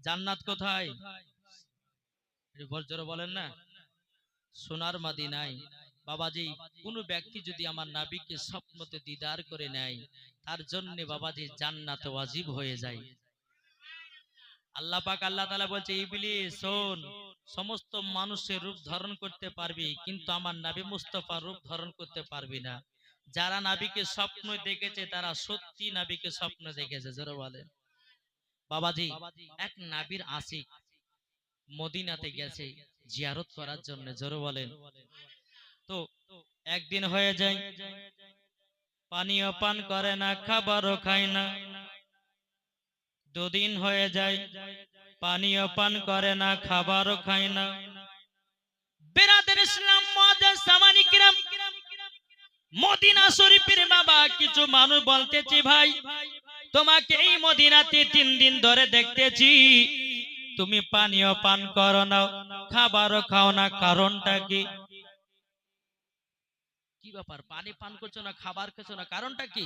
জান্নাত কোথায়? একটু বল- জোরে বলেন না। সোনার মাদিনায়। বাবাজি, কোন ব্যক্তি যদি আমার নাবিকে স্বপ্নতে দিদার করে নেয়, তার জন্য বাবাজি জান্নাত ওয়াজিব হয়ে যায়। আল্লাহ পাক আল্লাহ তাআলা বলছে, ইবলিস, শোন, সমস্ত মানুষের রূপ ধারণ করতে পারবি, কিন্তু আমার নাবি মুস্তফার রূপ ধারণ করতে পারবি না। যারা নাবিকে স্বপ্ন দেখেছে, তারা সত্যি নাবিকে স্বপ্ন দেখেছে। জোরে বলেন। বাবাজি এক নাবির আশিক মদিনাতে গেছে জিয়ারত করার জন্য জোরে বলেন। তো একদিন হয়ে যায় পানীয় পান করে না খাবারও খায় না। দুদিন হয়ে যায় পানীয় পান করে না খাবারও খায় না। বেরাদের ইসলাম সামানি কিরাম। মদিনা শরীফের বাবা কিছু মানুষ বলতেছি ভাই তোমাকে এই মদিনাতে তিন দিন ধরে দেখতেছি। তুমি পানীয় পান করো না খাবারও খাও না কারণটা কি? কি ব্যাপার? পানি পান করছ না খাবার খেছো না কারণটা কি?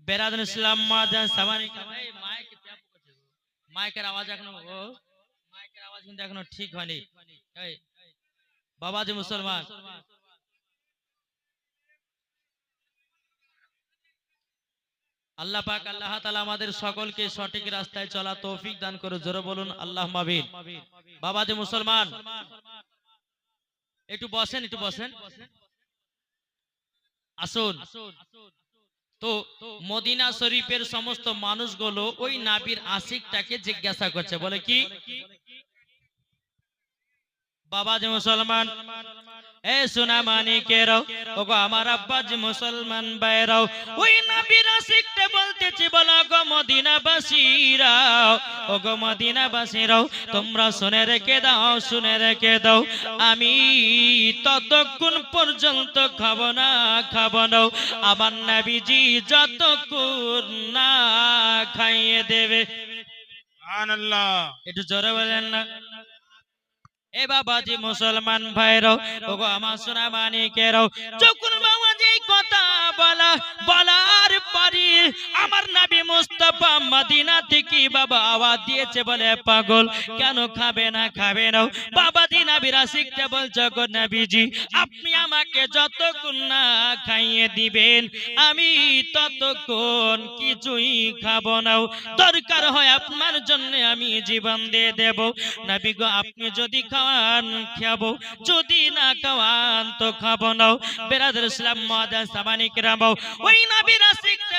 বেরাদুল ইসলাম মাদান সামানি মাইক। মাইকের আওয়াজ এখনও ও? মাইকের আওয়াজ কিন্তু এখনও ঠিক হয়নি। বাবাজি মুসলমান। আল্লাহ পাক, আল্লাহ তাআলা আমাদের সকলকে সঠিক রাস্তায় চলা তৌফিক দান করে। জোরে বলুন আল্লাহ মাবিন বাবাজি মুসলমান, একটু বসেন একটু বসেন। আসুন। তো মদিনা শরীফের সমস্ত মানুষগুলো ওই নাবির আশিকটাকে জিজ্ঞাসা করছে, বলে কি? বাবা যে মুসলমান এ সোনা মানিকেরাও ওগো আমার আব্বা যে মুসলমান বাইরাও ওই নাবির আশিকটা বলতেছি বলো গো মদিনাবাসীরাও ওগো মদিনাবাসীরাও তোমরা শুনে রেখে দাও শুনে রেখে দাও আমি ততক্ষণ পর্যন্ত খাব না খাব না আমার নাবিজি যতক্ষণ না খাইয়ে দেবে। সুবহানাল্লাহ। একটু জোরে বলেন না। এ বাবাজি মুসলমান ভাইরাও ওগো আমার সোনা মানিকেরাও যখন কথা বলা, বলার পরে আমার নবী মুস্তাফা মদিনা থেকে বাবা আওয়াজ দিয়েছে বলে, পাগল, কেন খাবে না খাবে না? গো নবীজি, আপনি আমাকে যতক্ষণ না খাইয়ে দিবেন, আমি ততক্ষণ কিছুই খাব না। দরকার হয় আপনার জন্য আমি জীবন দিয়ে দেব। নবী গো, আপনি যদি খাওয়ান, খাব। যদি না খাওয়ান, তো খাব না। বেরাদুল ইসলাম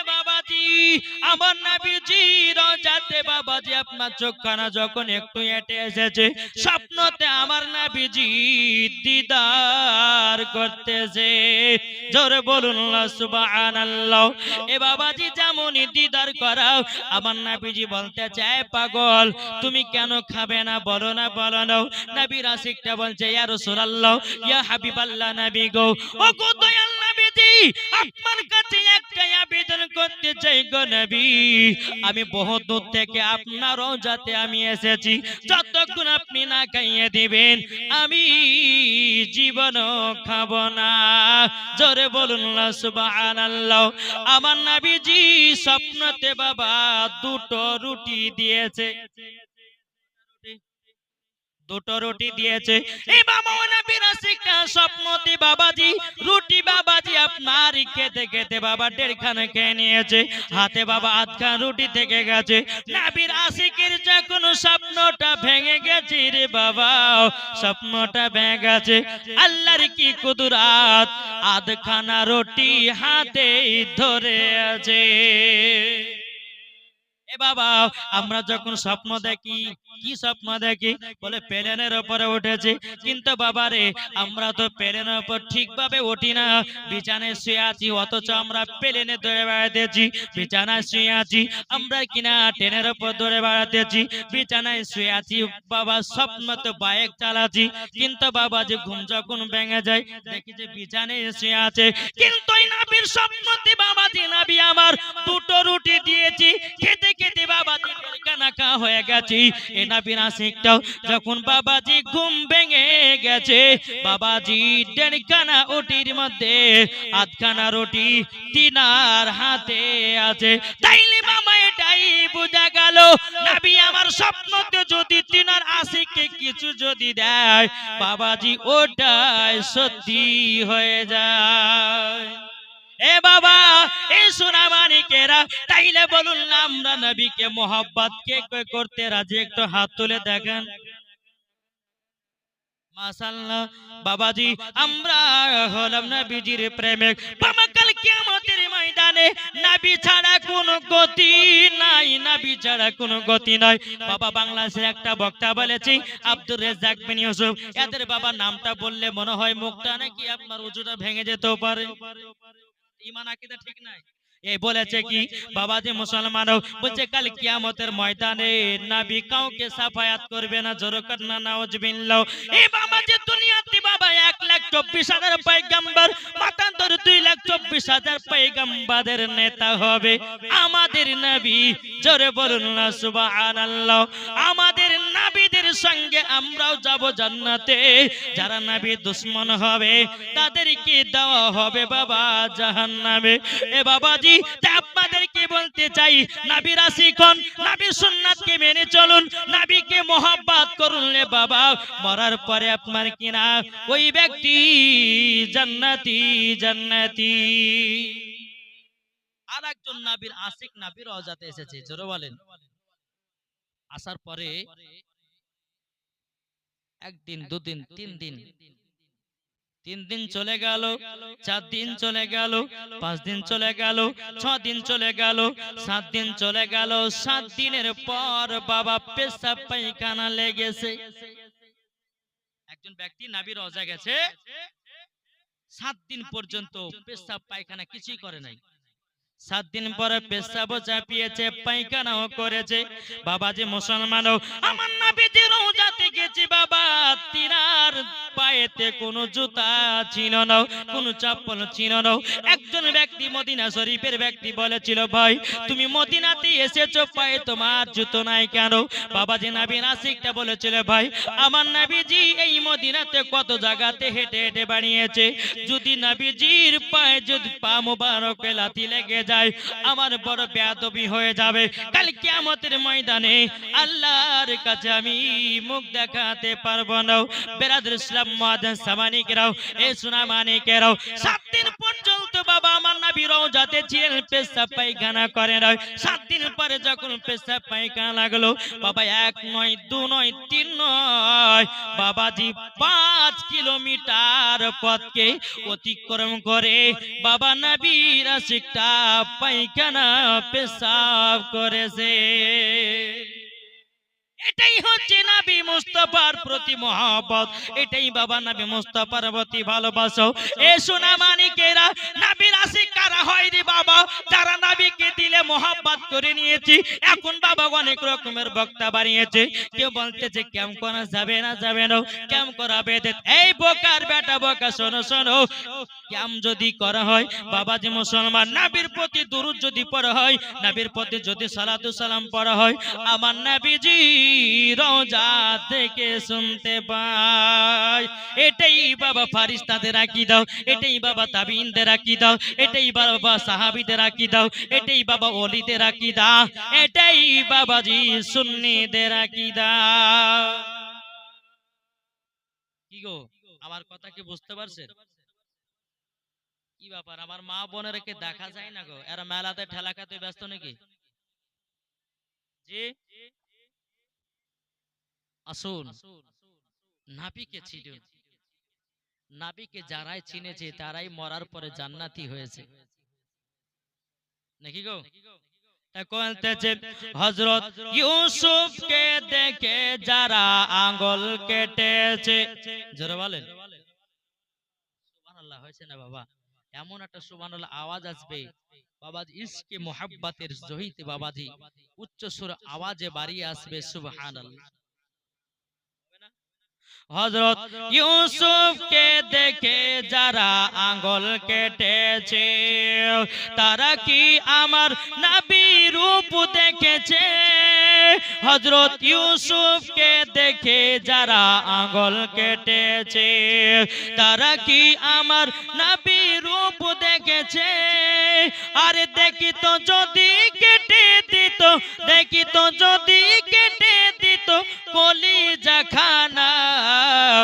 বাবাজি, আমার নবীজি, রোজাতে বলুন এ বাবাজি, যেমনই দিদার করাও, আমার নাবিজি বলতে চায়, পাগল, তুমি কেন খাবে না, বলো না বলো না। নবীর আশিকটা বলছে, ইয়া রাসূলুল্লাহ, ইয়া হাবিবাল্লাহ নবী গো ও গো দয়াল আমি থেকে আপনারও যাতে আমি এসেছি। যতক্ষণ আপনি না খাইয়ে দিবেন, আমি জীবনও খাব না। জোরে বলুন আমার নাবিজি স্বপ্নতে বাবা দুটো রুটি দিয়েছে। দুটো রুটি দিয়েছে। স্বপ্নতে বাবাজি। রুটি বাবাজি আপনার খেতে খেতে বাবা দেড়খানে খেয়ে নিয়েছে। হাতে বাবা আধখান রুটি থেকে গেছে। নাবির আশিকের যখন স্বপ্নটা ভেঙে গেছে রে বাবা স্বপ্নটা ভেঙে গেছে। আল্লাহর কি কুদরাত? আধখানা রুটি হাতে ধরে আছে এ বাবা, আমরা যখন স্বপ্ন দেখি, কি স্বপ্ন দেখি? বলে প্লেনের উপরে উঠেছি। কিন্তু বাবা রে আমরা তো প্লেনের উপর ঠিকভাবে উঠি না। বিছানায় শুয়ে আছি, অথচ আমরা প্লেনে বেড়াতেছি। বিছানায় শুয়ে আছি, আমরা কিনা ট্রেনের উপর বেড়াতেছি। বিছানায় শুয়ে আছি, বাবা, স্বপ্ন তো বাইক চালাচ্ছি। কিন্তু বাবা, যে ঘুম যখন ভেঙে যায়, দেখি যে বিছানায় শুয়ে আছে। কিন্তু বাবা যে নাবি আমার দুটো রুটি দিয়েছি। খেতে থেকে কানাকা হয়ে যখন বাবাজি ঘুম ভেঙে গেছে, বাবাজি ওটির মধ্যে আধখানা রুটি তিনার হাতে আছে। তাইলে মামা এটাই বোঝা গেল, নাবি আমার স্বপ্নতে যদি তিনার আশিককে কিছু যদি দেয়, বাবাজি ওটাই সত্যি হয়ে যায়। তাইলে বলুন না আমরা নবীকে মোহাব্বত কে করতে রাজি? একটু হাত তুলে দেখেন। বাবাজি, আমরা হলাম নবীজির প্রেমিক। বাবা কাল ময়দানে নবী ছাড়া কোনো গতি নাই, নবী ছাড়া কোনো গতি নাই। বাবা বাংলাদেশের একটা বক্তা বলেছি, আব্দুর রেজাক বিন ইউসুফ। এদের বাবা নামটা বললে মনে হয় মুখটা নাকি আপনার উজুটা ভেঙে যেতেও পারে। ইমান আকিদা ঠিক নাই। এই বলেছে কি? বাবাজি মুসলমানও বলছে কাল কিয়ামতের ময়দানে নবী কাউকে সাফায়াত করবে না জোরকার না নাউজবিল্লাহ এই বাবা যে দুনিয়াতে বাবা এক লাখ চব্বিশ হাজার পয়গাম্বার মাতান্তর দুই লাখ চব্বিশ হাজার পয়গাম্বাদের নেতা হবে। আমাদের নবী জোরে বলুন না সুবহানাল্লাহ। আমাদের সঙ্গে আমরাও যাব জান্নাতে। যারা নবী দুশ্মন হবে, তাদেরকে দেওয়া হবে বাবা জাহান্নামে। এ বাবাজি আপনাদেরকে বলতে চাই নাবির শিখন নাবির সুন্নাতকে মেনে চলুন, নাবিকে মোহাব্বত করুন রে বাবা। মরার পরে আপনার কিনা? ওই ব্যক্তি জান্নাতি জান্নাতি। আর একজন নাবির আশিক নাবির অজাতে এসেছে, জোরে বলেন। আসার পরে একদিন দুদিন তিন দিন। তিন দিন। চলে গেল চার দিন চলে গেল পাঁচ দিন চলে গেল ছ দিন চলে গেল সাত দিন চলে গেল সাত দিনের পর বাবা পেশাব পায়খানা লেগেছে। একজন ব্যক্তি নাবির অজা গেছে সাত দিন পর্যন্ত পেশাব পায়খানা কিছুই করে নাই। সাত দিন পরে পেশাবও চাপিয়েছে পায়খানাও করেছে। বাবাজি মুসলমানও আমার নাবিজি রোজাতে গেছি বাবা তিনার পায়েতে কোনো জুতা ছিল না কোনো চপ্পল ছিল না। একজন ব্যক্তি মদিনা শরীফের ব্যক্তি বলেছিল ভাই তুমি মদিনাতে এসেছ পায়ে তোমার জুতো নাই কেন? বাবাজি নাবি নাসিকটা বলেছিল ভাই আমার নাবিজি এই মদিনাতে কত জায়গাতে হেঁটে হেঁটে বানিয়েছে। যদি নাবিজির পায়ে যদি পা মুবারকে লাথি লেগে যায়, আমার বড় বেয়াদবি হয়ে যাবে। কাল কিয়ামতের ময়দানে আল্লাহর কাছে আমি মুখ দেখাতে পারব না। বেরাদুল ইসলাম মুআদ্দিন সামানিকেরাও, এ সোনা মানিকেরাও, সাত দিন পর্যন্ত বাবা আমার নবী রওজাতে ছিলেন, পেশাব পায়খানা করে না সাত দিন পরে যখন পেশাব পায়খানা লাগল, বাবা এক নয়, দু নয়, তিন নয়, বাবাজি পাঁচ কিলোমিটার পথকে অতিক্রম করে বাবা নবীর শিক্ষা পায়খানা পেশাব করেছে। এটাই হচ্ছে নবী মুস্তফার প্রতি মহব্বত। এটাই বাবা নবী মুস্তফার প্রতি ভালোবাসো। এ সোনা মানিকেরা নবীর আশিক কারা হয় রে বাবা। যারা নবীকে দিলে মহব্বত করে নিয়েছি, এখন বাবা অনেক রকমের বক্তা বানিয়েছে। কেউ বলতেছে কেম করা যাবে না যাবে না? কেম করা বেদে? এই বোকার বেটা বোকা, শোনো শোনো। কেম যদি করা হয় বাবাজি মুসলমান, নবীর প্রতি দুরুদ যদি পড়া হয়, নবীর প্রতি যদি সালাতু সালাম পড়া হয়, আমার নবীজি রোজা থেকে শুনতে পাই। এটাই বাবা ফারিস্তাদের রাখি দাও এটাই বাবা তাবিনদের রাখি দাও এটাই বাবা সাহাবিদের রাখি দাও এটাই বাবা অলিদের রাখি দাও এটাই বাবাজি সুন্নিদের রাখি দাও কি গো, আমার কথা কি বুঝতে পারছেন? কি ব্যাপার, আমার মা বোনেরকে দেখা যায় না গো? এরা মেলাতে ঠেলা খাতে ব্যস্ত নাকি? আসুন। নাবিকে চিনুন। নাবিকে যারাই চিনেছে তারাই মরার পরে জান্নাতি হয়েছে। নাকি গো? দেখে যারা আঙ্গল কেটেছে। জোরে বলেন। হয়েছে না বাবা? এমন একটা সুবহানাল্লাহ আওয়াজ আসবে। বাবাজি, ইসকে মোহাব্বতের জহিত বাবাজি উচ্চ সুর আওয়াজে বাড়িয়ে আসবে সুবহানাল্লাহ। হজরত ইউসুফকে দেখে যারা আঙ্গল কেটেছে, তারা কি আমার নবী রূপ দেখেছে? হজরত ইউসুফকে দেখে যারা আঙ্গল কেটেছে, তারা কি আমার নবী রূপ দেখেছে? আরে দেখি তো যদি কেটে দিত, দেখি তো যদি কেটে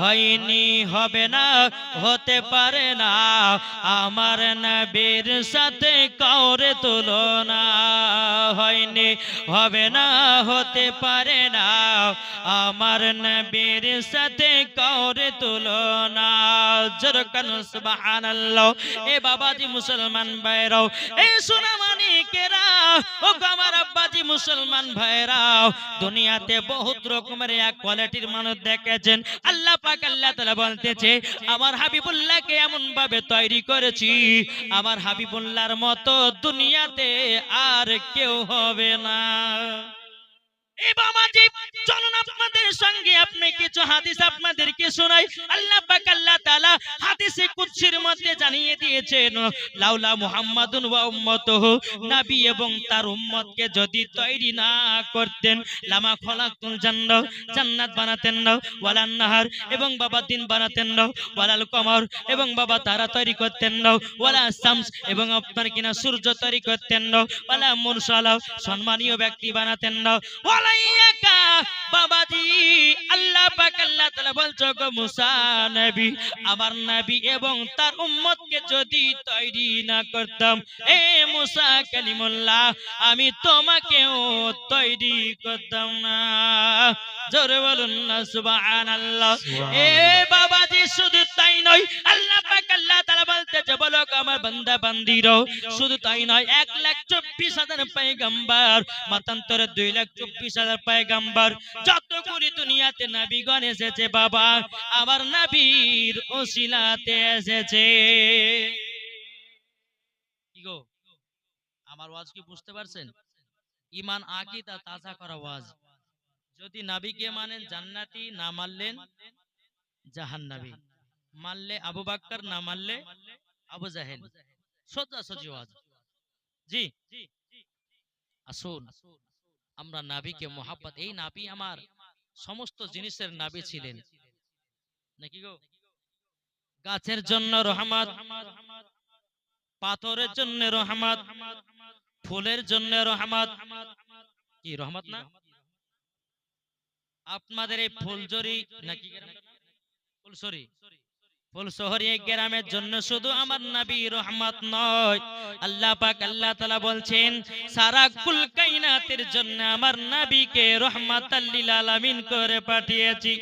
হয়নি, হবে না, হতে পারে না। আমার নবীর সাথে কাউরে তুলনা হয়নি, হবে না, হতে পারে না। আমার নবীর সাথে কাউরে তুলনা। জরকান, সুবহানাল্লাহ। এ বাবাজি মুসলমান ভাইরাও এই সোনা মানিকেরা ও আমার আব্বাজি মুসলমান ভাইরাও, দুনিয়াতে বহুত রকমের এক কোয়ালিটির মানুষ দেখেছেন। আল্লাহ পাক আল্লাহ বলতেছে, আমার হাবিবুল্লাহকে এমন ভাবে তৈরি করেছি, আমার হাবিবুল্লাহর মতো দুনিয়াতে আর কেউ হবে না। চলুন আপনাদের সঙ্গে আপনি কিছু হাদিস আপনাদেরকে শোনাই। আল্লাহ হাদিসে কুদসির মধ্যে জানিয়ে দিয়েছেন, লাউলা মুহাম্মাদুন ওয়া উম্মতুহু, নবী এবং তার উম্মতকে যদি তৈরি না করতেন, লামা খলাকুল জান্নাত জান্নাত বানাতেন না, ওয়ালান নাহার এবং বাবা দিন বানাতেন না, ওয়ালাল কমর এবং বাবা তারা তৈরি করতেন না, ওয়ালা শামস এবং আপনার কিনা সূর্য তৈরি করতেন না, ওয়ালা মুরসালা সম্মানীয় ব্যক্তি বানাতেন না ওয়ালাইয়াকা বাবাজি, আল্লাহ পাক, আল্লাহ তাআলা বলছো গো মুসা নবী, আমার নবী এবং তার উম্মতকে যদি তৈরি না করতাম, এ মুসা কালিমুল্লাহ, আমি তোমাকেও তৈরি করতাম না। জোরে বলুন না, সুবহানাল্লাহ। এ বাবাজি, শুধু তাই নয়, আল্লাহ পাক, আল্লাহ তাআলা বলতেছে, বলো আমার বান্দা বান্দিরো, শুধু তাই নয়, এক লাখ চব্বিশ হাজার পয়গাম্বার, মতান্তরে দুই লাখ চব্বিশ হাজার পয়গাম্বার যতগুলি দুনিয়াতে নাবিগণ এসেছে বাবা। আমার নাবির ওসিলাতে এসেছে। কি গো? আমার ওয়াজ কি বুঝতে পারছেন? ইমান আকিদা তাজা করা ওয়াজ। যদি নাবিকে মানেন জান্নাতি, না মানলেন জাহান্নাবী মানলে আবু বাক্কার, না মানলে আবু জাহেল। সোজা সোজি ওয়াজ। জি। আসুন। আমরা নাবিকে মোহাব্বত, এই নাবি আমার সমস্ত জিনিসের নাবি ছিলেন। নাকি গো? গাছের জন্য রহমত পাথরের জন্য রহমত ফুলের জন্য রহমত। কি রহমত না? আপনাদের এই ফুলজরি নাকি ফুলসরি ফুলশহরি শহরে গ্রামের জন্য শুধু আমার নবী রহমত নয়। আল্লাহ পাক, আল্লাহ তাআলা বলছেন, সারা কুল কায়নাতের জন্য আমার নবীকে রহমাতাল লিল আলামিন করে পাঠিয়েছি।